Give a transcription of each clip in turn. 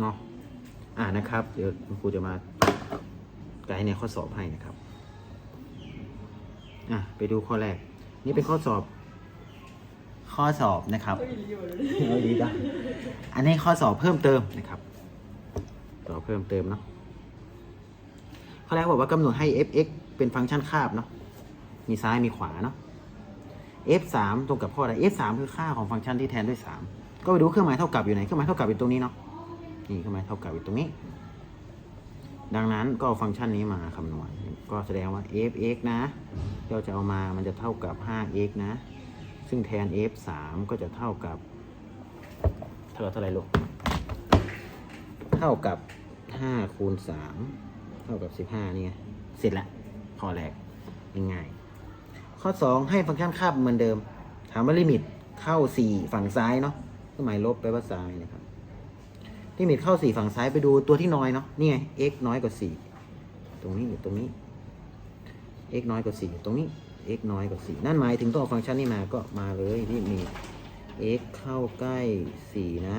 เนาะอ่านะครับ เดี๋ยวครูจะมาไกด์ในข้อสอบให้นะครับอะไปดูข้อแรก นี่เป็นข้อสอบ ข้อสอบนะครับเอาดีจ้ะอันนี้ข้อสอบเพิ่มเติมนะครับสอบเพิ่มเติมเนาะข้อแรกบอกว่ากำหนดให้ f(x) เป็นฟังก์ชันคาบเนาะมีซ้ายมีขวาเนาะ f(3) ตรงกับข้อใด f(3) คือค่าของฟังก์ชันที่แทนด้วย 3 ก็ไปดูเครื่องหมายเท่ากับอยู่ไหน เครื่องหมายเท่ากับอยู่ตรงนี้เนาะ นี่เครื่องหมาเท่ากับอยู่ตรงนี้ ดังนั้นก็เอาฟังก์ชันนี้มาคำนวณ ก็แสดงว่า f(x) นะ เราจะเอามามันจะเท่ากับ 5x นะ ซึ่งแทน f(3) ก็จะเท่ากับ เท่ากับเท่าไหร่ลูก เท่ากับ5คูณ3เท่ากับ 15 นี่ไง เสร็จล้วข้อแรกง่ายๆข้อ 2 ให้ฟังก์ชันคาบเหมือนเดิม ถามว่าลิมิตเข้า 4 ฝั่งซ้ายเนาะเครื่องหมายลบไปว่าซ้ายนะครับ ลิมิตเข้า4ฝั่งซ้ายไปดูตัวที่น้อยเนาะนี่ไง x น้อยกว่า4ตรงนี้อยู่ตรงนี้ x น้อยกว่า4ตรงนี้ x น้อยกว่า4นั่นหมายถึงต้องเอาฟังก์ชันนี้มาก็มาเลยลิมิต x เข้าใกล้4นะ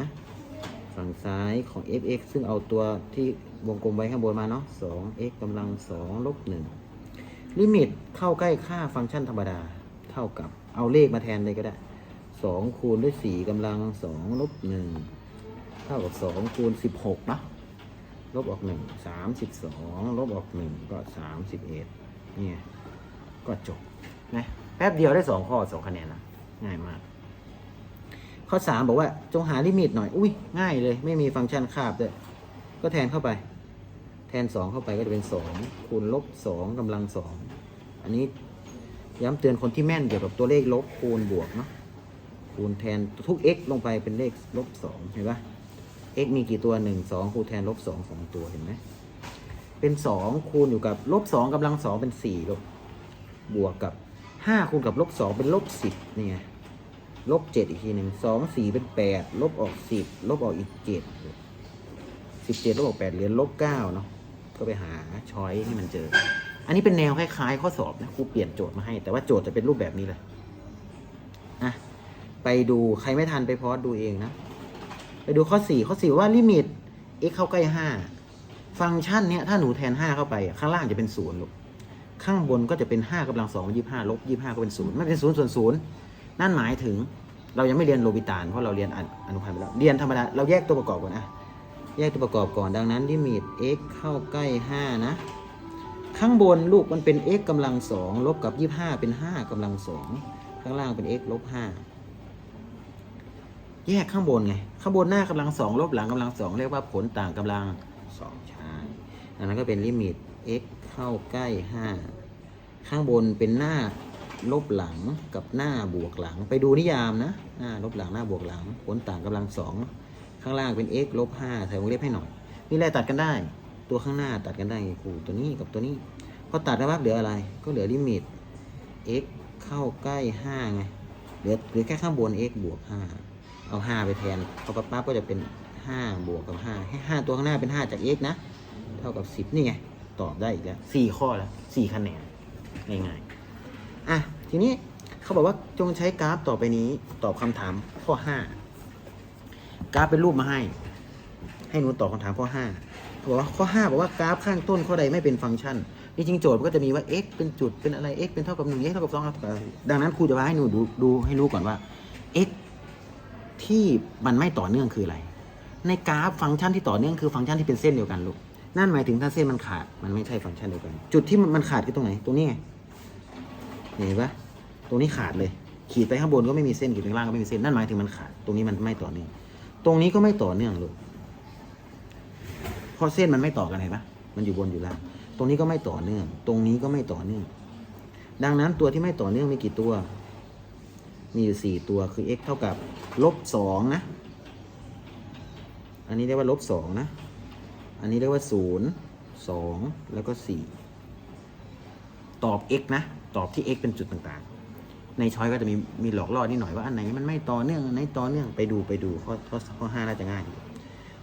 ฝั่งซ้ายของ f(x) ซึ่งเอาตัวที่วงกลมไว้ข้างบนมาเนาะ 2x กำลัง2ลบ1ลิมิตเข้าใกล้ค่าฟังก์ชันธรรมดาเท่ากับเอาเลขมาแทนเลยก็ได้2คูณด้วย4กำลัง2ลบ1 เท่ากับ2คูณ16เนาะลบออก1 32ลบออก1ก็31เนี่ยก็จบนะแป๊บเดียวได้2ข้อ2คะแนนนะง่ายมาก ข้อ3บอกว่าจงหาลิมิตหน่อย อุ้ยง่ายเลย ไม่มีฟังก์ชันคาบด้วยก็แทนเข้าไป แทน2เข้าไปก็จะเป็น2คูณลบ2กำลัง2อันนี้ย้ำเตือนคนที่แม่นเกี่ยวกับตัวเลขลบคูณบวกเนาะคูณแทนทุก x ลงไปเป็นเลขลบ2เห็นปะ x มีกี่ตัว 1 2 คูณแทนลบ2 2 ตัวเห็นไหม เป็น 2 คูณอยู่กับลบ2กำลัง 2 เป็น4ลบบวกกับ 5 คูณกับลบ2เป็นลบ10นี่ไงลบเจ็ดอีกทีหนึ่งสองสี่เป็นแปดลบออกสิบลบออกอีกเจ็ดสิบเจ็ดลบออกแปดเหลือลบเก้าเนาะก็ไปหาช้อยที่มันเจอ อันนี้เป็นแนวคล้ายๆ ข้อสอบนะครูเปลี่ยนโจทย์มาให้ แต่ว่าโจทย์จะเป็นรูปแบบนี้เลยอะไปดูใครไม่ทันไปพอสดูเองนะ ไปดูข้อสี่ข้อสี่ว่าลิมิต x เข้าใกล้ห้าฟังก์ชันเนี้ยถ้าหนูแทนห้าเข้าไป ข้างล่างจะเป็นศูนย์ลูกข้างบนก็จะเป็นห้ากำลังสองยี่ห้าลบยี่ห้าก็เป็นศูนย์ไม่เป็นศูนย์ส่วนศูนย์นั่นหมายถึงเรายังไม่เรียนโลบิตานเพราะเราเรียนอนุอนุพันธ์ไปแล้ว เรียนธรรมดา เราแยกตัวประกอบก่อนนะ แยกตัวประกอบก่อน ดังนั้นลิมิต x เข้าใกล้ 5 นะ ข้างบนลูกมันเป็น x กำลังสองลบกับ 25 เป็น 5กำลังสองข้างล่างเป็น x ลบ5 แยกข้างบนไง ข้างบนหน้ากำลังสองลบหลังกำลังสองเรียกว่าผลต่างกำลังสองใช่ดังนั้นก็เป็นลิมิต x เข้าใกล้5ข้างบนเป็นหน้าลบหลังกับหน้าบวกหลัง ไปดูนิยามนะหน้าลบหลังหน้าบวกหลัง ผลต่างกำลังสองข้างล่างเป็น x ลบห้าใส่วงเล็บให้หน่อยนี่แหละตัดกันได้ ตัวข้างหน้าตัดกันได้ครูตัวนี้กับตัวนี้พอตัดแล้วปั๊บเหลืออะไร ก็เหลือลิมิต x เข้าใกล้ห้าไงเหลือเหลือแค่ข้างบน x บวกห้า เอาห้าไปแทนพอปั๊บปั๊บก็จะเป็นห้าบวกกับห้าให้ห้าตัวข้างหน้าเป็นห้าจาก x นะ เท่ากับสิบนี่ไง ตอบได้อีกแล้วสี่ข้อแล้วสี่คะแนนง่ายๆอะทีนี้เขาบอกว่าจงใช้กราฟต่อไปนี้ตอบคำถามข้อ5กราฟเป็นรูปมาให้ ให้หนูตอบคำถามข้อ5เขาบอกว่าข้อ5บอกว่ากราฟข้างต้นข้อใดไม่เป็นฟังก์ชันนี่จริงโจทย์มันก็จะมีว่า x เป็นจุดเป็นอะไร x เป็นเท่ากับ1 x เท่ากับ2ครับดังนั้นครูจะพาให้หนูดูดูให้รู้ก่อนว่า x ที่มันไม่ต่อเนื่องคืออะไร ในกราฟฟังก์ชันที่ต่อเนื่องคือฟังก์ชันที่เป็นเส้นเดียวกันลูก นั่นหมายถึงถ้าเส้นมันขาดมันไม่ใช่ฟังก์ชันเดียวกัน จุดที่มันขาดคือตรงไหน ตรงนี้ไงเห็นปะตรงนี้ขาดเลย ขีดไปข้างบนก็ไม่มีเส้นขีดไปข้างล่างก็ไม่มีเส้น นั่นหมายถึงมันขาด ตรงนี้มันไม่ต่อเนื่อง ตรงนี้ก็ไม่ต่อเนื่องลูกเพราะเส้นมันไม่ต่อกันเห็นปะมันอยู่บนอยู่ล่าง ตรงนี้ก็ไม่ต่อเนื่อง ตรงนี้ก็ไม่ต่อเนื่อง ดังนั้นตัวที่ไม่ต่อเนื่องมีกี่ตัว มีอยู่สี่ตัวคือ x เท่ากับลบสองนะ อันนี้เรียกว่าลบสองนะ อันนี้เรียกว่าศูนย์สองแล้วก็สี่ตอบ x นะ ตอบที่ x เป็นจุดต่างๆ ในช้อยก็จะมีมีหลอกล่อนิดหน่อยว่าอันไหนมันไม่ต่อเนื่องอันไหนต่อเนื่องไปดูไปดูข้อข้อข้อห้าน่าจะง่าย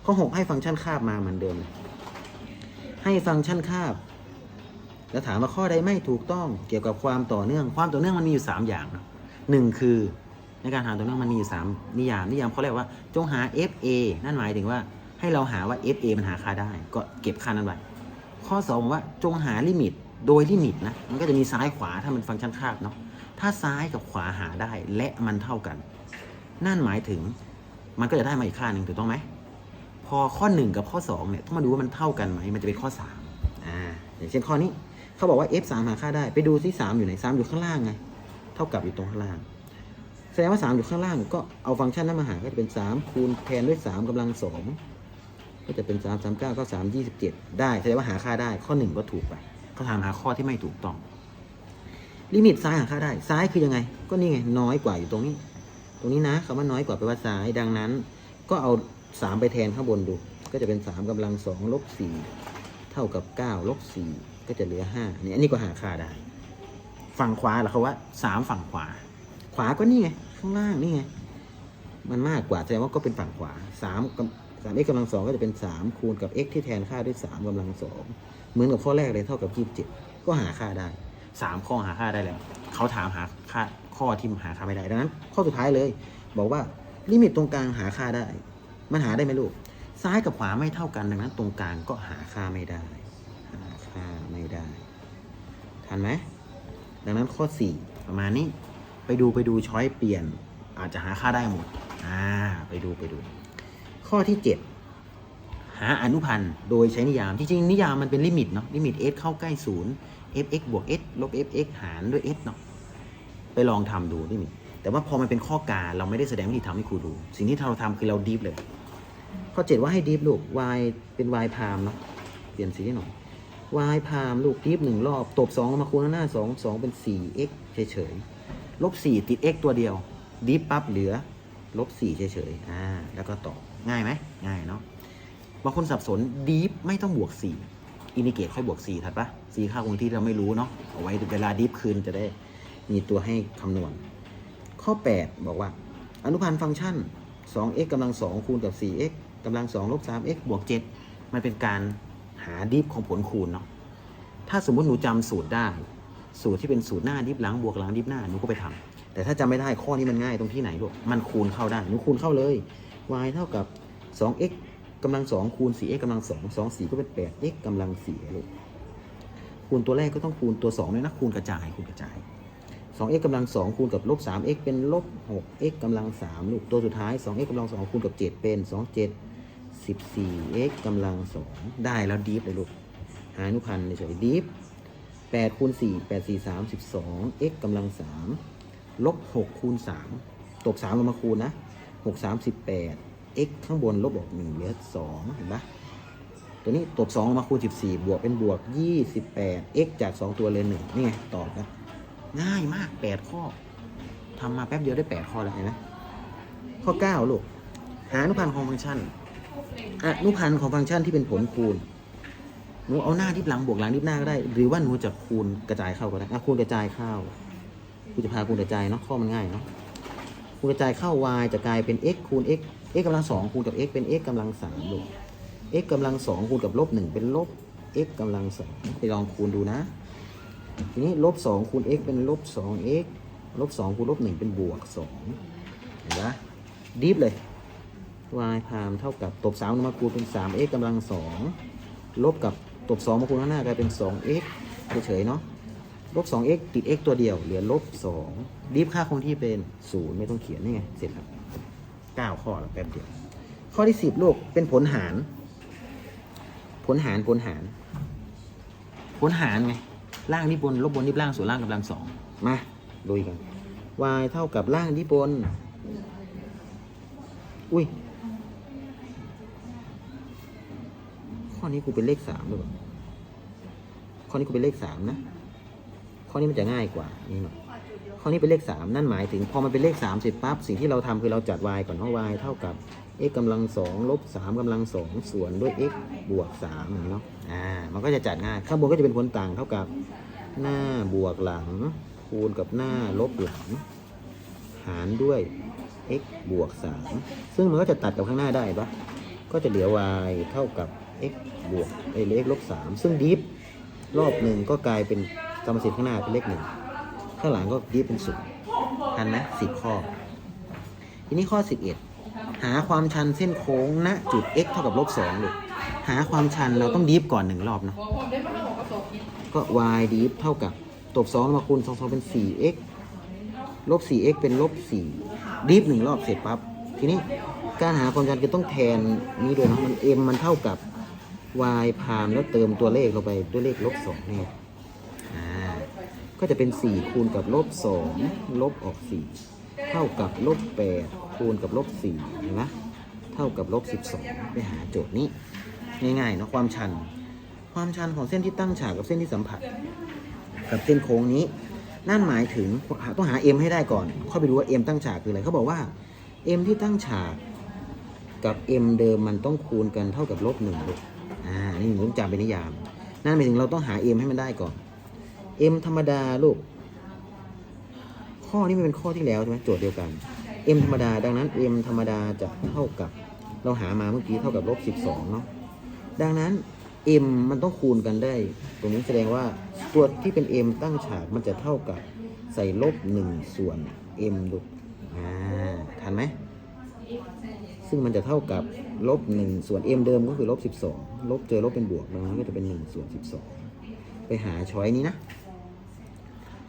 ข้อหกให้ฟังก์ชันคาบมาเหมือนเดิม ให้ฟังก์ชันคาบแล้วถามว่าข้อใดไม่ถูกต้องเกี่ยวกับความต่อเนื่อง ความต่อเนื่องมันมีอยู่ 3 อย่างเนะ หนึ่งคือในการหาต่อเนื่องมันมีอยู่3นิยาม นิยามเข้อแรกว่า จงหา fa นั่นหมายถึงว่าให้เราหาว่า fa มันหาค่าได้ ก็เก็บค่านั้นไว้ข้อ2บอกว่าจงหาลิมิตโดยลิมิตนะมันก็จะมีซ้ายขวาถ้ามันฟังก์ชันคาบเนาะถ้าซ้ายกับขวาหาได้และมันเท่ากัน นั่นหมายถึงมันก็จะได้มาอีกค่าหนึ่งถูกต้องไหมพอข้อ 1 กับข้อ2เนี่ยต้องมาดูว่ามันเท่ากันไหมมันจะเป็นข้อ3อ่าอย่างเช่นข้อนี้เขาบอกว่า f 3หาค่าได้ไปดูที่3อยู่ไหน3อยู่ข้างล่างไง เท่ากับอยู่ตรงข้างล่าง แสดงว่า 3 อยู่ข้างล่างก็เอาฟังก์ชันนั้นมาหาก็จะเป็น 3 คูณแทนด้วย 3กำลัง2ก็จะเป็น 3 3 9ก็3 27 ได้แสดงว่าหาค่าได้ข้อ 1 ก็ถูกไปเขาถามหาข้อที่ไม่ถูกต้อง ลิมิตซ้ายหาค่าได้ซ้ายคือยังไง ก็นี่ไงน้อยกว่าอยู่ตรงนี้ ตรงนี้นะคำว่าน้อยกว่าแปลว่าซ้ายดังนั้น ก็เอา 3 ไปแทนข้างบนดู ก็จะเป็น 3กำลัง2ลบ4เท่ากับ9ลบ4ก็จะเหลือ5นี่อันนี้ก็หาค่าได้ ฝั่งขวาเหรอเขาว่า3ฝั่งขวา ขวาก็นี่ไง ข้างล่างนี่ไง มันมากกว่าแสดงว่าก็เป็นฝั่งขวา3กับ3 x กำลัง2ก็จะเป็น3คูณกับ x ที่แทนค่าด้วย3กำลัง2เหมือนกับข้อแรกเลยเท่ากับ27ก็หาค่าได้3ข้อหาค่าได้แล้วเขาถามหาค่าข้อที่หาค่าไม่ได้ดังนั้น ข้อสุดท้ายเลย บอกว่าลิมิตตรงกลางหาค่าได้ มันหาได้ไหมลูกซ้ายกับขวาไม่เท่ากันดังนั้น ตรงกลางก็หาค่าไม่ได้ หาค่าไม่ได้ ทันไหม ดังนั้นข้อ 4 ประมาณนี้ ไปดูไปดูช้อยเปลี่ยน อาจจะหาค่าได้หมด อ่า ไปดูไปดู ข้อที่ 7 หาอนุพันธ์โดยใช้นิยามที่จริงนิยามมันเป็นลิมิตเนาะ ลิมิต s เข้าใกล้ศูนย์ fx บวก s ลบ fx หารด้วย s เนาะ ไปลองทำดูลิมิต แต่ว่าพอมันเป็นข้อการเราไม่ได้แสดงวิธีทำให้ครูดู สิ่งที่เราทำคือเราดีฟเลย ข้อ 7 ว่าให้ดีฟลูก y เป็น y พามเนาะ เปลี่ยนสีให้หน่อย y พามลูกดีฟหนึ่งรอบ ตบ2ลงมาคูณข้างหน้า2 2เป็น 4x เฉยๆลบ4ติด x ตัวเดียวดีฟปั๊บเหลือลบ4เฉยๆอ่าแล้วก็ต่อง่ายไหมง่ายเนาะบางคนสับสนดีฟไม่ต้องบวก4อินดิเกตค่อยบวก4ถัดปะ4ค่าคงที่เราไม่รู้เนาะเอาไว้เวลาดีฟคืนจะได้มีตัวให้คำนวณ ข้อ 8 บอกว่า อนุพันธ์ฟังก์ชัน 2x กำลัง2คูณกับ 4x กำลัง2ลบ 3x บวก 7 มันเป็นการ หาดิฟของผลคูณเนาะถ้าสมมติหนูจำสูตรได้ สูตรที่เป็นสูตรหน้าดิฟหลังบวกหลังดิฟหน้าหนูก็ไปทำแต่ถ้าจำไม่ได้ข้อนี้มันง่ายตรงที่ไหนลูกมันคูณเข้าได้หนูคูณเข้าเลย y เท่ากับ 2x กำลัง2คูณ 4x กำลัง2 2 4ก็เป็น 8x กำลัง4ลูกคูณตัวแรกก็ต้องคูณตัว2ด้วยนะคูณกระจายคูณกระจาย 2x กำลัง2คูณกับลบ 3x เป็นลบ 6x กำลัง3ลูกตัวสุดท้าย 2x กำลัง2คูณกับ 7 เป็น 2 7 14x กำลัง 2 ได้แล้วดีฟเลยลูก หาอนุพันธ์เฉยดีฟ8คูณ4 8 4 3 12 x กำลัง 3 ลบ 6 คูณ 3ตบ3ลงมาคูณนะ 6 3 18 x ข้างบนลบออก1เหลือ 2 เห็นปะตัวนี้ตบ2ลงมาคูณ 14 บวกเป็นบวก 28 x จาก 2 ตัวเลย1นี่ไงตอบนะง่ายมาก 8 ข้อทำมาแป๊บเดียวได้ 8 ข้อแล้วเห็นไหมข้อ 9 ลูก หาอนุพันธ์ของฟังก์ชัน อนุพันธ์ของฟังก์ชันที่เป็นผลคูณหนูเอาหน้าที่หลังบวกหลังที่หน้าก็ได้ หรือว่าหนูจะคูณกระจายเข้าก็ได้อะคูณกระจายเข้าครูจะพาคูณกระจายเนาะข้อมันง่ายเนาะคูณกระจายเข้า y จะกลายเป็น x คูณ x x กำลังสองคูณกับ x เป็น x กำลังสามลูก x กำลังสองคูณกับลบหนึ่งเป็นลบ x กำลังสองไปลองคูณดูนะ ทีนี้ลบสองคูณ x เป็นลบสอง x ลบสองคูณลบหนึ่งเป็นบวกสองเห็นปะดีฟเลย y พามเท่ากับตบสามมาคูณเป็น 3x กำลังสองลบกับตบ2มาคูณข้างหน้ากลายเป็น 2x เฉยๆเนาะลบ 2x ติด x ตัวเดียว เหลือลบ2รีบค่าคงที่เป็น 0 ไม่ต้องเขียนนี่ไง เสร็จแล้ว 9 ข้อแล้วแป๊บเดียว ข้อที่ 10โลกเป็นผลหาร ผลหารผลหาร ผลหารไง ล่างที่บนลบบนที่ล่างส่วนล่างกำลังสองมาดูกัน y เท่ากับล่างที่บนอุ้ย ข้อนี้กูเป็นเลขสามหรือเปล่าข้อนี้กูเป็นเลขสามนะ ข้อนี้มันจะง่ายกว่านี่หน่อยข้อนี้เป็นเลขสามนั่นหมายถึงพอมันเป็นเลขสามเสร็จปั๊บสิ่งที่เราทำคือเราจัด y ก่อนเพราะ y เท่ากับ x กำลังสองลบสามกำลังสองส่วนด้วย x บวกสามเนาะอ่ามันก็จะจัดง่ายข้างบนก็จะเป็นผลต่างเท่ากับหน้าบวกหลัง คูณกับหน้าลบหลัง หารด้วย x บวก3ซึ่งมันก็จะตัดกับข้างหน้าได้ปะก็จะเหลือ y เท่ากับ x บวกเอ้ยหรือ x ลบ3ซึ่งดิฟรอบหนึ่งก็กลายเป็นกรรมสิทธิ์ข้างหน้าเป็นเลขหนึ่งข้างหลังก็ดิฟเป็นศูนย์ทันไหมสิบข้อ ทีนี้ข้อ11หาความชันเส้นโค้งณจุด x เท่ากับลบสองเลูกหาความชันเราต้องดีฟก่อนหนึ่งรอบเนาะก็ y ดีฟเท่ากับตบสองมาคูณสองสองเป็น 4x ลบ 4x เป็นลบ4ดีฟหนึ่งรอบเสร็จปั๊บทีนี้การหาความชันก็ต้องแทนนี้ด้วยเนาะมัน m มันเท่ากับ y พามแล้วเติมตัวเลขเข้าไปด้วยเลขลบสองเนี่ยก็จะเป็น 4 คูณกับลบ2ลบออก 4 เท่ากับลบ8คูณกับลบ4เห็นไหมเท่ากับลบ12 ไปหาโจทย์นี้ ง่ายๆเนาะความชัน ความชันของเส้นที่ตั้งฉากกับเส้นที่สัมผัส กับเส้นโค้งนี้ นั่นหมายถึงต้องหา m ให้ได้ก่อนค่อยไปดูว่า m ตั้งฉากคืออะไรเขาบอกว่า m ที่ตั้งฉากกับ m เดิมมันต้องคูณกันเท่ากับลบหนึ่งลูก อ่า นี่หนูต้องจำเป็นนิยาม นั่นหมายถึงเราต้องหา m ให้มันได้ก่อน m ธรรมดาลูก ข้อนี้มันเป็นข้อที่แล้วใช่ไหมโจทย์เดียวกัน m ธรรมดา ดังนั้น m ธรรมดาจะเท่ากับ เราหามาเมื่อกี้เท่ากับลบ12เนาะ ดังนั้น m มันต้องคูณกันได้ ตรงนี้แสดงว่าตัวที่เป็น m ตั้งฉากมันจะเท่ากับใส่ลบ1ส่วน m ลูก อ่า ทันไหม ซึ่งมันจะเท่ากับลบ1ส่วน m เดิมก็คือลบ12 ลบเจอลบเป็นบวกดังนั้นก็จะเป็น1ส่วน12 ไปหาช้อยนี้นะ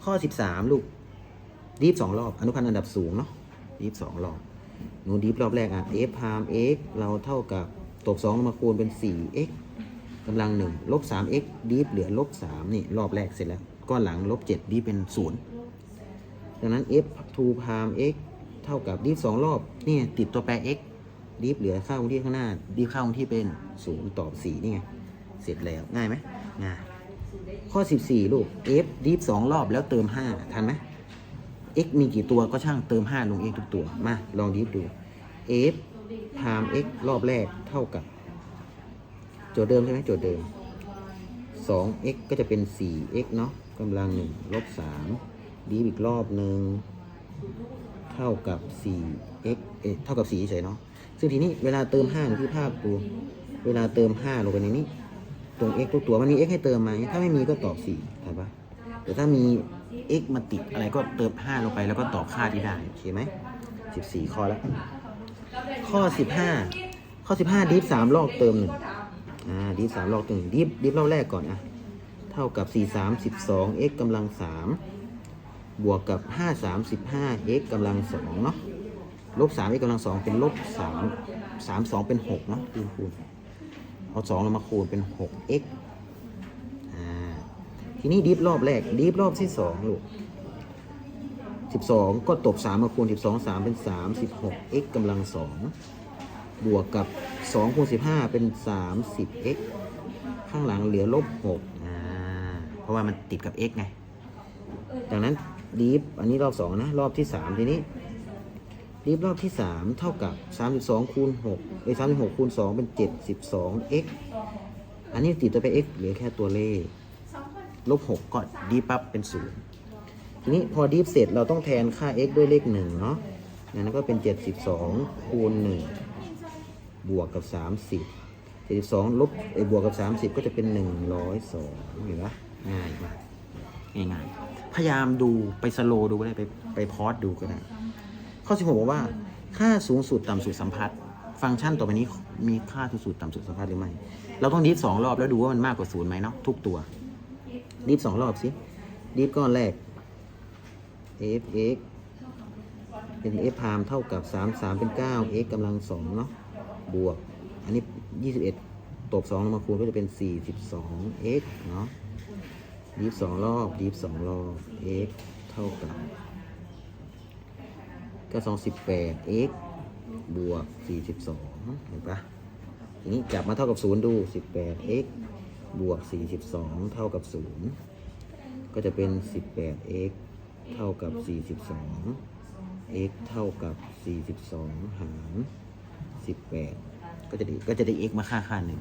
ข้อ 13 ลูกดีฟสองรอบ อนุพันธ์อันดับสูงเนาะดีฟสองรอบหนูดีฟรอบแรกอะ f พาม x เราเท่ากับตบ2มาคูณเป็น 4x กำลังหนึ่งลบ 3x ดีฟเหลือลบ 3 นี่ รอบแรกเสร็จแล้ว ก้อนหลังลบ 7 ดีฟเป็น 0 ดังนั้น f 2พาม x เท่ากับดีฟสองรอบ นี่ ติดตัวแปร x ดีฟเหลือค่าคงที่ข้างหน้าดีฟค่าคงที่เป็น0ตอบ4นี่ไง เสร็จแล้วง่ายไหมง่าย ข้อ 14 ลูก f ดีฟสองรอบแล้วเติม 5 ทันไหม x มีกี่ตัวก็ช่างเติม 5 ลง x ทุกตัว มา ลองดีฟดู f พาม x รอบแรกเท่ากับ โจทย์เดิมใช่ไหมโจทย์เดิม 2x ก็จะเป็น 4x เนาะกำลัง 1 ลบ 3 ดีฟอีกรอบหนึ่ง เท่ากับ 4x เอ๊ะเท่ากับ4เฉยเนาะ ซึ่งทีนี้เวลาเติม5นี่คือภาพดูเวลาเติม5ลงไปในนี้ ตรง x ทุกตัวมันมี x ให้เติมไหมถ้าไม่มีก็ตอบ4ถูกปะแต่ถ้ามี x มาติดอะไรก็เติม 5 ลงไปแล้วก็ตอบค่าที่ได้โอเคไหม14 ข้อแล้ว ข้อ 15 ข้อ 15ดีฟ3รอบเติม1อ่าดีฟ3รอบเติม1ดีฟดีฟรอบแรกก่อนอะเท่ากับ 4 3 12 x กำลัง 3 บวกกับ 5 3 15 x กำลัง2เนาะ ลบ3 x กำลัง2เป็นลบ3 3 2เป็น6เนาะคูณคูณเอา2เรามาคูณเป็น 6x อ่าทีนี้ดิฟรอบแรกดิฟรอบที่2ลูก12ก็ตบ3มมาคูณ12 3เป็น36 x กำลัง2บวกกับ2คูณ15เป็น30 x ข้างหลังเหลือลบ6อ่าเพราะว่ามันติดกับ x ไงดังนั้นดีฟอันนี้รอบ2นะ รอบที่3ทีนี้ ดีฟรอบที่ 3 เท่ากับ 32คูณ6เอ้ย36คูณ2 เป็น 72 x อันนี้ติดตัวไป x เหลือแค่ตัวเลข ลบ 6ก็ดีปั๊บเป็น 0 ทีนี้พอดีฟเสร็จเราต้องแทนค่า x ด้วยเลข 1 เนาะนั้นก็เป็น 72คูณ1บวกกับ 30 72ลบไอ้บวกกับ 30 ก็จะเป็น 102เห็นปะง่ายมากง่ายๆ พยายามดูไปสโลดูก็ได้ไปไปพอสดูก็ได้ ข้อ 16 บอกว่า ค่าสูงสุดต่ำสุดสัมพัทธ์ฟังก์ชันต่อไปนี้มีค่าสูงสุดต่ำสุดสัมพัทธ์หรือไม่ เราต้องดีฟสองรอบแล้วดูว่ามันมากกว่าศูนย์ไหมเนาะทุกตัวดีฟสองรอบสิดีฟก้อนแรก f x เป็น f พามเท่ากับ 3 3 เป็น 9 x กำลัง2เนาะบวก อันนี้ 21 ตบ 2 ลงมาคูณก็จะเป็น 42 x เนาะดีฟสองรอบดีฟสองรอบ x เท่ากับ ก็สองสิบแปด x บวกสี่สิบสองเห็นปะทีนี้จับมาเท่ากับศูนย์ดูสิบแปด x บวกสี่สิบสองเท่ากับศูนย์ก็จะเป็นสิบแปด x เท่ากับสี่สิบสอง x เท่ากับสี่สิบสองหารสิบแปดก็จะได้ก็จะได้ x มาค่าค่าหนึ่ง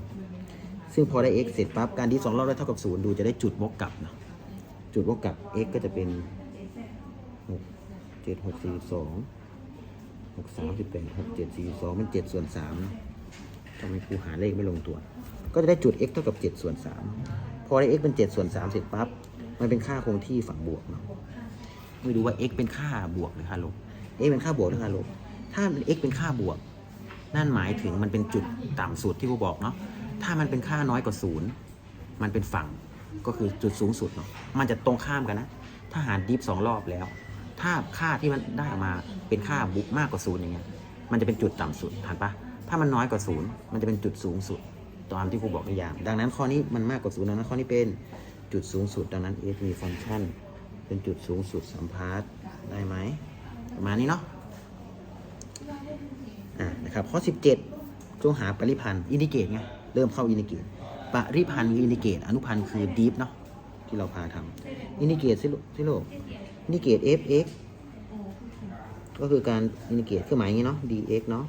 ซึ่งพอได้ x เสร็จปั๊บการที่สองรอบได้เท่ากับศูนย์ดูจะได้จุดวกกลับนะจุดวกกลับ x ก็จะเป็นหกเจ็ดหกสี่สอง หกสามสิบแปดหกเจ็ดสี่สองเป็นเจ็ดส่วนสามทำไมครูหาเลขไม่ลงตัว ก็จะได้จุด x เท่ากับเจ็ดส่วนสามพอได้ x เป็นเจ็ดส่วนสามเสร็จปั๊บ มันเป็นค่าคงที่ฝั่งบวกเนาะไม่รู้ว่า x เป็นค่าบวกหรือค่าลบ x เป็นค่าบวกหรือค่าลบ ถ้า x เป็นค่าบวก นั่นหมายถึงมันเป็นจุดต่ำสุดที่ครูบอกเนาะ ถ้ามันเป็นค่าน้อยกว่าศูนย์มันเป็นฝั่งก็คือจุดสูงสุดเนาะ มันจะตรงข้ามกันนะ ถ้าหารดิฟสองรอบแล้ว ถ้าค่าที่มันได้ออกมาเป็นค่าบุกมากกว่าศูนย์อย่างเงี้ยมันจะเป็นจุดต่ำสุดทันปะถ้ามันน้อยกว่าศูนย์มันจะเป็นจุดสูงสุดตามที่ครูบอกในอย่างดังนั้นข้อนี้มันมากกว่าศูนย์ดังนั้นข้อนี้เป็นจุดสูงสุด ดังนั้น f มีฟังก์ชัน เป็นจุดสูงสุดสัมพัทธ์ได้ไหมประมาณนี้เนาะอ่านะครับข้อ 17จงหาปริพันธ์อินดิเกตไงเริ่มเข้าอินดิเกตปริพันธ์คืออินดิเกตอนุพันธ์คือดีฟเนาะที่เราพาทำอินดิเกตสิลูกสิลูก นิเกต fx ก็คือการอินิเกตเครื่องหมายอย่างนี้เนาะ dx เนาะ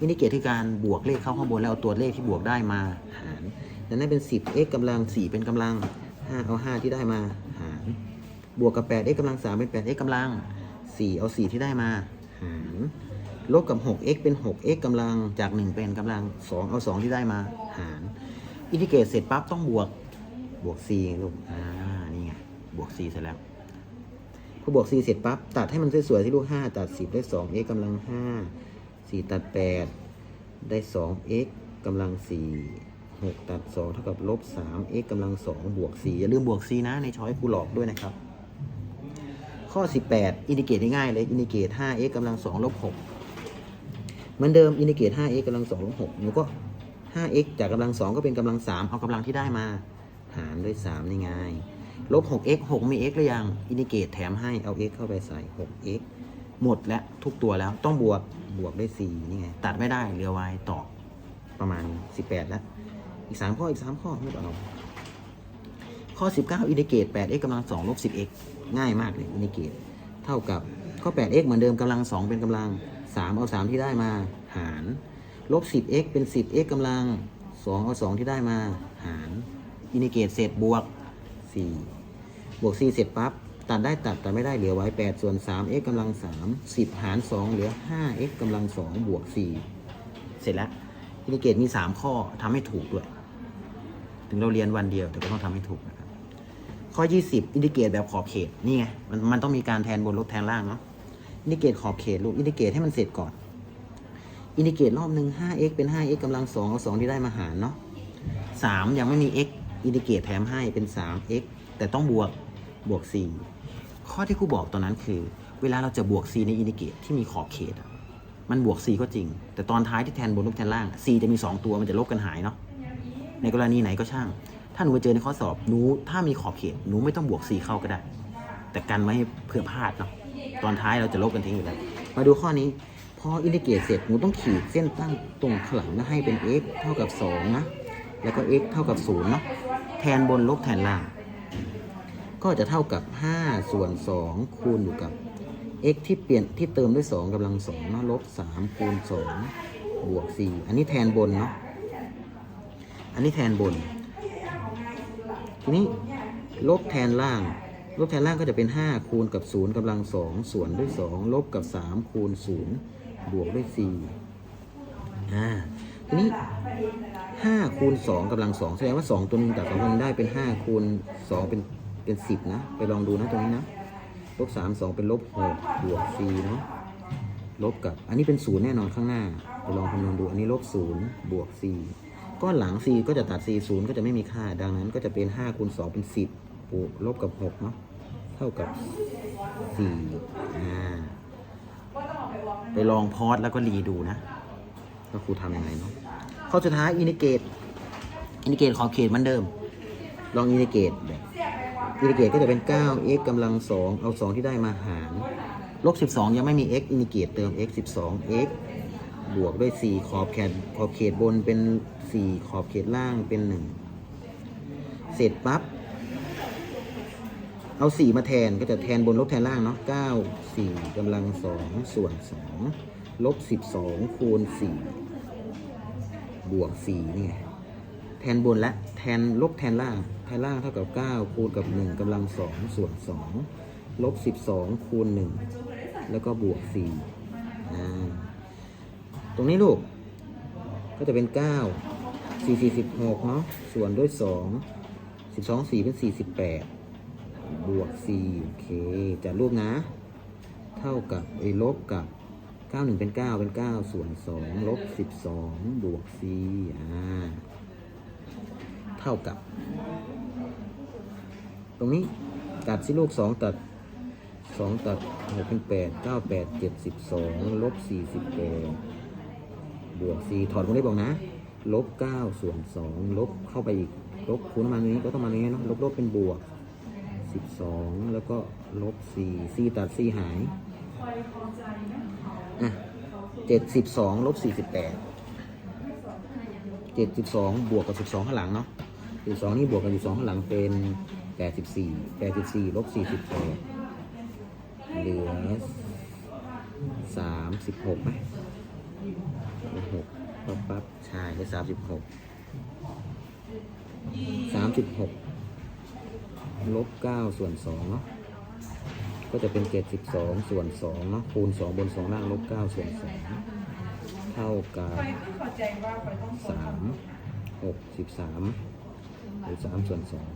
อินิเกตคือการบวกเลขเข้าข้างบนแล้วเอาตัวเลขที่บวกได้มาหารดังนั้นเป็น 10 x กำลัง 4 เป็นกำลัง 5 เอา 5 ที่ได้มาหาร บวกกับ 8 x กำลัง 3 เป็น 8 x กำลัง 4 เอา 4 ที่ได้มาหารลบกับ 6x เป็น 6x กำลังจาก 1 เป็นกำลัง 2 เอา 2 ที่ได้มาหารอินทิเกรตเสร็จปั๊บต้องบวกบวก c ไงลูก อ่า นี่ไง บวก c เสร็จแล้ว พอบวก c เสร็จปั๊บตัดให้มันสวยๆที่ลูก 5 ตัด 10 ได้ 2x กำลัง 5 4 ตัด 8 ได้ 2x กำลัง 4 6 ตัด 2 เท่ากับลบ 3x กำลัง 2 บวก 4 อย่าลืมบวก c นะ ในช้อยครูหลอกด้วยนะครับ ข้อ 18 อินดิเกตง่ายๆเลย อินดิเกต 5x กำลัง 2 ลบ 6 เหมือนเดิม อินดิเกต 5x กำลัง 2 ลบ 6 หนูก็ 5x จากกำลัง 2 ก็เป็นกำลัง 3 เอากำลังที่ได้มา หารด้วย 3 นี่ไง ลบ 6x 6 มี x หรือยัง อินดิเกตแถมให้ เอา x เข้าไปใส่ 6x หมดและทุกตัวแล้วต้องบวก บวกได้ 4 นี่ไง ตัดไม่ได้เหลือ y ต่อประมาณ 18 แล้ว อีก 3 ข้อ อีก 3 ข้อไม่เอาข้อ 19 อินดิเกต 8x กำลัง 2 ลบ 10x ง่ายมากเลย อินดิเกต เท่ากับข้อ 8x เหมือนเดิมกำลัง 2 เป็นกำลัง 3 เอา 3 ที่ได้มาหาร ลบ 10x เป็น 10x กำลัง 2 เอา 2 ที่ได้มาหาร อินดิเกตเสร็จบวก 4บวก4เสร็จปั๊บตัดได้ตัดแต่ไม่ได้เหลือไว้8ส่วน 3x กำลัง3 10หาร2เหลือ 5x กำลัง2บวก4เสร็จแล้วอินดิเกรตมี3ข้อทำให้ถูกด้วย ถึงเราเรียนวันเดียวแต่ก็ต้องทำให้ถูกนะครับข้อ 20 อินดิเกรตแบบขอบเขตนี่ไงมันมันต้องมีการแทนบนลบแทนล่างเนาะอินดิเกรตขอบเขตลูกอินดิเกรตให้มันเสร็จก่อน อินดิเกรตรอบหนึ่ง 5x เป็น 5x กำลัง2เอา2ที่ได้มาหารเนาะ3ยังไม่มี x อินดิเกตแถมให้เป็น 3x แต่ต้องบวกบวก4ข้อที่ครูบอกตอนนั้นคือ เวลาเราจะบวก c ในอินดิเกตที่มีขอบเขตมันบวก c ก็จริง แต่ตอนท้ายที่แทนบนลบแทนล่าง c จะมี 2 ตัวมันจะลบกันหายเนาะในกรณีไหนก็ช่าง ถ้าหนูไปเจอในข้อสอบหนูถ้ามีขอบเขตหนูไม่ต้องบวก c เข้าก็ได้ แต่กันไว้เผื่อพลาดเนาะตอนท้ายเราจะลบกันทิ้งอยู่แล้วมาดูข้อนี้พออินดิเกรตเสร็จหนูต้องขีดเส้นตั้งตรงข้างหลังแล้วให้เป็น x เท่ากับ 2 นะ แล้วก็ x เท่ากับ0เนาะ แทนบนลบแทนล่าง ก็จะเท่ากับ 5 ส่วน 2 คูณอยู่กับ x ที่เปลี่ยนที่เติมด้วย 2กำลัง2เนาะลบ 3 คูณ 2 บวก 4 อันนี้แทนบนเนาะอันนี้แทนบน ทีนี้ลบแทนล่าง ลบแทนล่างก็จะเป็น 5 คูณกับ 0กำลัง 2 ส่วนด้วย 2 ลบกับ 3 คูณ 0 บวกด้วย4อ่า ทีนี้5คูณ2กำลัง2แสดงว่า2ตัวนึงจาก2ตัวนึงได้เป็น5คูณ2เป็นเป็น10นะ ไปลองดูนะตรงนี้นะลบ3 2เป็นลบ6บวก4เนาะลบกับ อันนี้เป็น0แน่นอนข้างหน้าไปลองคำนวณดูอันนี้ลบ0บวก4ก้อนหลัง4ก็จะตัด4 0ก็จะไม่มีค่า ดังนั้นก็จะเป็น5คูณ2เป็น 10บวกลบกับ6เนาะเท่ากับ4อ่าไปลองพอดแล้วก็รีดูนะ ว่าครูทำยังไงเนาะข้อสุดท้ายอินดิเกตอินดิเกตขอบเขตเหมือนเดิม ลองอินดิเกตแบบอินดิเกตก็จะเป็น 9x กำลัง 2 เอา 2 ที่ได้มาหารลบ 12 ยังไม่มี x อินดิเกตเติม x 12 x บวกด้วย 4 ขอบแขนขอบเขตบนเป็น 4 ขอบเขตล่างเป็น 1 เสร็จปั๊บเอา 4 มาแทนก็จะแทนบนลบแทนล่างเนาะ9 4กำลัง 2 ส่วน 2 ลบ 12 คูณ 4 บวก4นี่ไงแทนบนและแทนลบแทนล่าง แทนล่างเท่ากับ 9 คูณกับ 1กำลัง 2 ส่วน 2 ลบ 12 คูณ 1 แล้วก็บวก4อ่าตรงนี้ลูก ก็จะเป็น 9 4 4 16เนาะส่วนด้วย 2 12 4 เป็น 48 บวก4โอเคจัดรูปนะ เท่ากับไอ้ลบกับ เก้าหนึ่งเป็นเก้าเป็นเก้าส่วนสองลบสิบสองบวกสี่อ่าเท่ากับ ตรงนี้ตัดสิลูกสองตัดสองตัดหกเป็นแปดเก้าแปดเจ็ดสิบสองลบสี่สิบแปดบวกสี่ถอดวงเล็บบอกนะลบเก้าส่วนสองลบเข้าไปอีกลบคูณมาตรงนี้ก็ต้องมาตรงนี้เนาะลบลบเป็นบวกสิบสองแล้วก็ลบสี่สี่ตัดสี่หาย อะเจ็ดสิบสองลบสี่สิบแปดเจ็ดสิบสองบวกกับสิบสองข้างหลังเนาะสิบสองนี่บวกกับสิบสองข้างหลังเป็นแปดสิบสี่แปดสิบสี่ลบสี่สิบแปดเหลือสามสิบหกไหมหกปั๊บปั๊บใช่ได้สามสิบหกสามสิบหกลบเก้าส่วนสองเนาะ ก็จะเป็นเจ็ดสิบสองส่วนสองเนาะคูณสองบนสองล่างลบเก้าส่วนสองเท่ากับคอยคือเข้าใจว่าคอยต้องสามหกสิบสามหรือสามส่วนสอง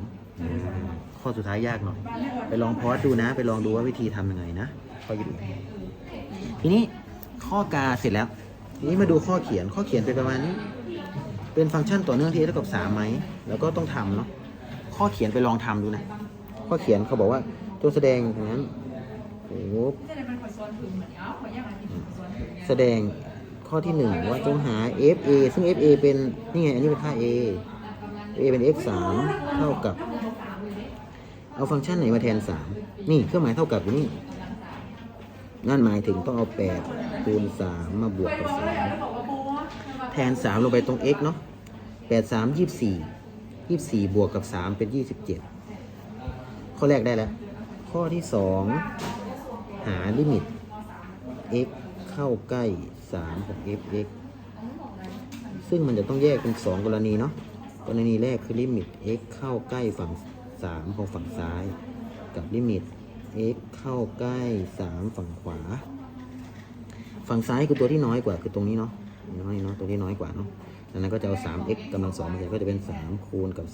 ข้อสุดท้ายยากหน่อย ไปลองพอสดูนะ ไปลองดูว่าวิธีทำยังไงนะข้อยืดทีนี้ข้อกาเสร็จแล้ว ทีนี้มาดูข้อเขียนข้อเขียนเป็นประมาณนี้ เป็นฟังก์ชันต่อเนื่องที่เท่ากับสามไหมแล้วก็ต้องทำเนาะข้อเขียนไปลองทำดูนะ ข้อเขียนเขาบอกว่าจงแสดงอย่างนั้น โอ้โหจะได้มันคอยซ้อนถึงเหมือนเอ้าคอยย่างอันนี้คอยซ้อนถึงเนี่ยแสดงข้อที่หนึ่งว่าจงหา fa ซึ่ง fa เป็นนี่ไง อันนี้เป็นค่า a a เป็น f 3เท่ากับ เอาฟังก์ชันไหนมาแทน 3 นี่เครื่องหมายเท่ากับอยู่นี่นั่นหมายถึงต้องเอา 8 คูณ 3 มาบวกกับ3แทน 3 ลงไปตรง x เนาะ8 3 24 24 บวกกับ 3 เป็น 27 ข้อแรกได้แล้ว ข้อที่ 2 หาลิมิต x เข้าใกล้ 3 ของ fx ซึ่งมันจะต้องแยกเป็น 2 กรณีเนาะกรณีแรกคือลิมิต x เข้าใกล้ฝั่ง 3 ของฝั่งซ้าย กับลิมิต x เข้าใกล้ 3 ฝั่งขวา ฝั่งซ้ายคือตัวที่น้อยกว่าคือตรงนี้เนาะน้อยเนาะตัวที่น้อยกว่าเนาะดังนั้นก็จะเอา 3x กำลังสองมาใส่ก็จะเป็น 3 คูณกับ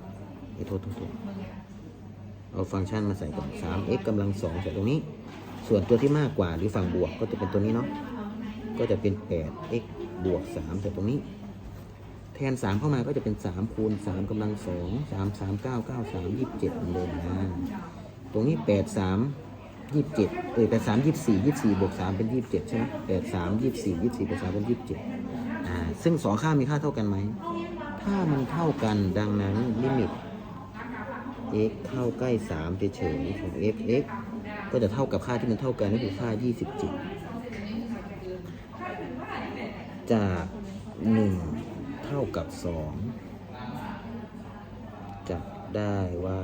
3เอ้โทษโทษโทษเอาฟังก์ชันมาใส่ก่อน 3x กำลังสองใส่ตรงนี้ ส่วนตัวที่มากกว่าหรือฝั่งบวกก็จะเป็นตัวนี้เนาะ ก็จะเป็น 8x บวก 3 แต่ตรงนี้ แทน 3 เข้ามาก็จะเป็น 3 คูณ 3กำลัง 2 3 3 9 9 3 27เหมือนเดิมนะตรงนี้ 8 3 27เออ8 3 24 24 บวก 3 เป็น 27 ใช่ไหม8 3 24 24บวก3เป็น 27 อ่า ซึ่ง 2 ค่ามีค่าเท่ากันไหม ถ้ามันเท่ากันดังนั้นลิมิต x เข้าใกล้3เฉยๆของ f(x) ก็จะเท่ากับค่าที่มันเท่ากันนั่นคือค่า 27 จาก 1 เท่ากับ 2 จับได้ว่า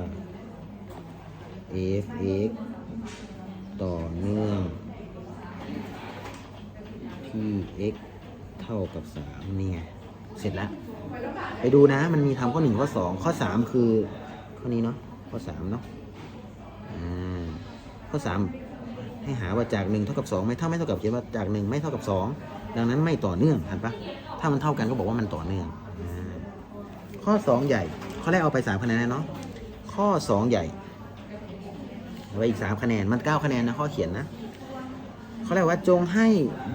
f(x) ต่อเนื่องที่ x เท่ากับ 3 เนี่ย เสร็จแล้ว ไปดูนะ มันมีทำข้อ 1 ข้อ 2 ข้อ 3 คือ ข้อนี้เนาะ ข้อ 3 เนาะ ข้อ3ให้หาว่าจาก1เท่ากับ2ไม่ถ้าไม่เท่ากับเขียนว่าจาก1ไม่เท่ากับ2ดังนั้นไม่ต่อเนื่องเห็นปะถ้ามันเท่ากันก็บอกว่ามันต่อเนื่องอข้อ2ใหญ่ ข้อแรกเอาไป3คะแนนเนาะข้อ2ใหญ่เอาไปอีก3คะแนนมัน9คะแนนนะข้อเขียนนะข้อแรกว่าจงให้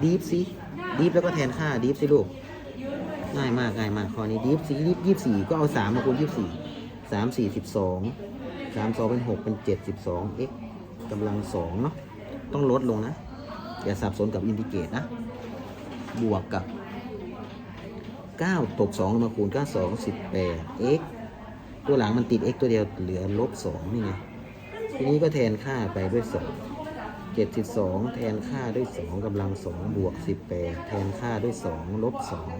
ดีฟสิดีฟแล้วก็แทนค่าดีฟสิลูกง่ายมากง่ายมากข้อนี้ดีฟสี่ดีฟยี่สี่ก็เอาสามมาคูณยี่สี่สามสี่สิบสองสามสองเป็นหกเป็นเจ็ดสิบสอง x ก กำลังสองเนาะต้องลดลงนะ อย่าสับสนกับอินทิเกตนะ บวกกับเก้าตกสองมาคูณเก้าสองสิบแปด x ตัวหลังมันติด x ตัวเดียวเหลือลบสองนี่ไง ทีนี้ก็แทนค่าไปด้วยสองเจ็ดสิบสองแทนค่าด้วยสองกำลังสองบวกสิบแปดแทนค่าด้วยสองลบสอง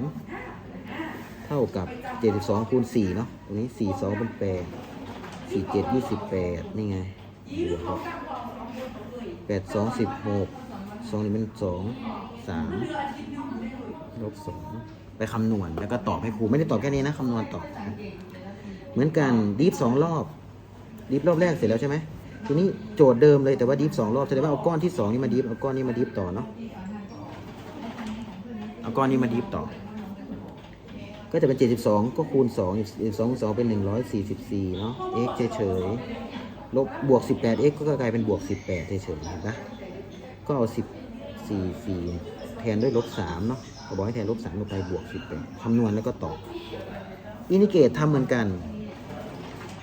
เท่ากับ 72คูณ4เนาะตรงนี้ 4 2 เป็น 8 4 7 28 นี่ไงบวก 8 2 16 2นี่เป็น2 3ลบ2ไปคำนวณแล้วก็ตอบให้ครูไม่ได้ตอบแค่นี้นะคำนวณตอบเหมือนกันดีฟสองรอบดีฟรอบแรกเสร็จแล้วใช่ไหมทีนี้โจทย์เดิมเลยแต่ว่าดีฟสองรอบแสดงว่าเอาก้อนที่สองนี่มาดีฟเอาก้อนนี้มาดีฟต่อเนาะเอาก้อนนี้มาดีฟต่อ ก็จะเป็น 72 ก็คูณ2อีก2 2เป็น 144 เนาะ x เฉย ลบบวก 18x ก็กลายเป็นบวก 18เฉยๆนะ ก็เอา10สี่สี่แทนด้วยลบสามเนาะเขาบอกให้แทนลบสามลงไปบวกสิบเป็นคำนวณแล้วก็ตอบอินิเกตทำเหมือนกัน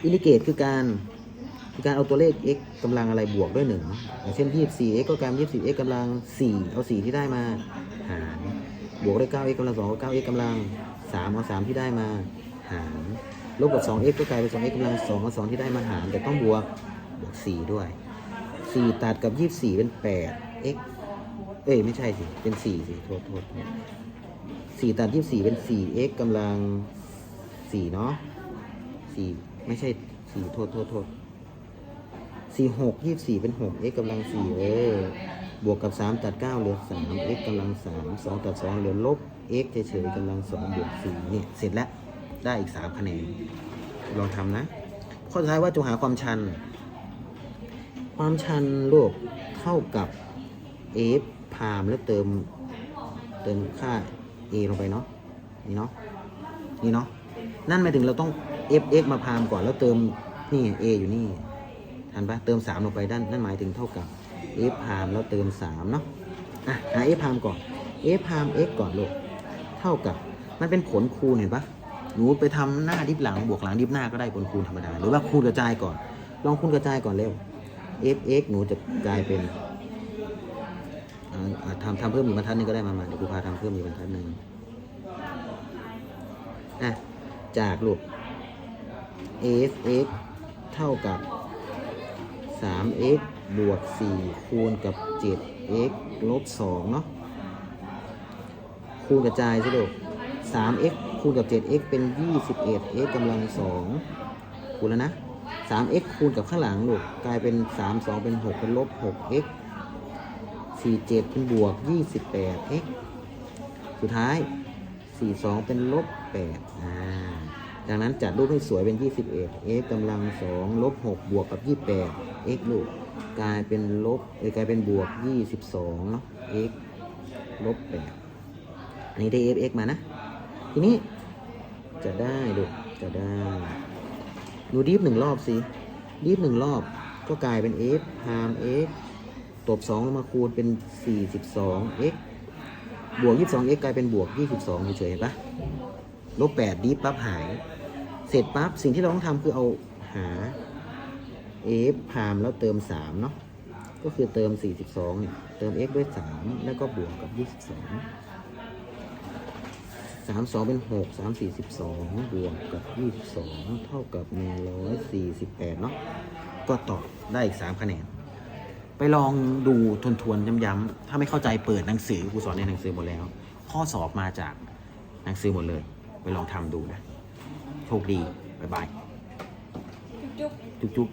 อินิเกตคือการคือการเอาตัวเลข x กำลังอะไรบวกด้วยหนึ่งอย่างเช่นยี่สี่ x ก็กลายยี่สิบ x กำลังสี่เอาสี่ที่ได้มาหาร บวกด้วยเก้า x กำลังสองเก้า x กำลังสามเอาสามที่ได้มาหาร ลบกับสอง x ก็กลายเป็นสอง x กำลังสองเอาสองที่ได้มาหาร แต่ต้องบวกบวกสี่ด้วยสี่ตัดกับยี่สี่เป็นแปด x เอ้ย ไม่ใช่สิ เป็นสี่สิโทษโทษโทษสี่ตัดยี่สี่เป็นสี่ x กำลังสี่เนาะสี่ไม่ใช่สี่โทษโทษโทษสี่หกยี่สี่เป็นหก x กำลังสี่เออบวกกับสามตัดเก้าเหลือสาม x กำลังสามสองตัดสองเหลือลบ x เฉยๆกำลังสองบวกสี่เนี่ย เสร็จแล้ว ได้อีกสามคะแนนลองทำนะ ข้อสุดท้ายว่าจงหาความชัน ความชันโลกเท่ากับ f พามแล้วเติมเติมค่า a ลงไปเนาะนี่เนาะนี่เนาะนั่นหมายถึงเราต้อง f x มาพามก่อนแล้วเติมนี่ a อยู่นี่ทันปะเติม 3 ลงไปด้านนั่นหมายถึงเท่ากับ f พามแล้วเติม 3 เนาะอะหา f พามก่อน f พาม x ก่อนโลกเท่ากับมันเป็นผลคูณเห็นปะ หนูไปทำหน้าดิฟหลังบวกหลังดิฟหน้าก็ได้ผลคูณธรรมดา หรือว่าคูณกระจายก่อน ลองคูณกระจายก่อนเร็ว f x หนูจะกลายเป็นทำทำเพิ่มอีกบรรทัดนึงก็ได้มามาเดี๋ยวครูพาทำเพิ่มอีกบรรทัดหนึ่งอะจากลูก f x เท่ากับ 3x บวก 4 คูณกับ 7x ลบ 2 เนาะคูณกระจายสิลูก 3x คูณกับ 7x เป็น 21x กำลัง2คูณแล้วนะ 3x คูณกับข้างหลังลูกกลายเป็น 3 2 เป็น 6 เป็นลบ 6x 4 7 เป็นบวก 28x สุดท้าย 4 2 เป็นลบ8อ่าดังนั้นจัดรูปให้สวยเป็น 21 x กำลัง2ลบ 6 บวกกับ 28 x ลูกกลายเป็นลบเอ้ยกลายเป็นบวก 22เนาะ x ลบ8อันนี้ได้ fx มานะ ทีนี้จะได้ลูจะได้ ดูดีฟหนึ่งรอบสิดีฟหนึ่งรอบก็กลายเป็น f พาม x ตบ 2 ลงมาคูณเป็น 42 x บวก 22 x กลายเป็นบวก 22เฉยๆเห็นปะลบ8ดีฟปั๊บหาย เสร็จปั๊บ สิ่งที่เราต้องทำคือเอาหา f พามแล้วเติม 3 เนาะก็คือเติม 42เนี่ยเติม x ด้วย 3 แล้วก็บวกกับ 22 สามสองเป็นหกสามสี่สิบสองบวกกับยี่สิบสองเท่ากับหนึ่งร้อยสี่สิบแปดเนาะก็ตอบได้อีกสามคะแนน ไปลองดูทวนทวนๆย้ำๆถ้าไม่เข้าใจเปิดหนังสือครูสอนในหนังสือหมดแล้ว ข้อสอบมาจากหนังสือหมดเลย ไปลองทำดูนะโชคดี บ๊ายบาย จุ๊บจุ๊บ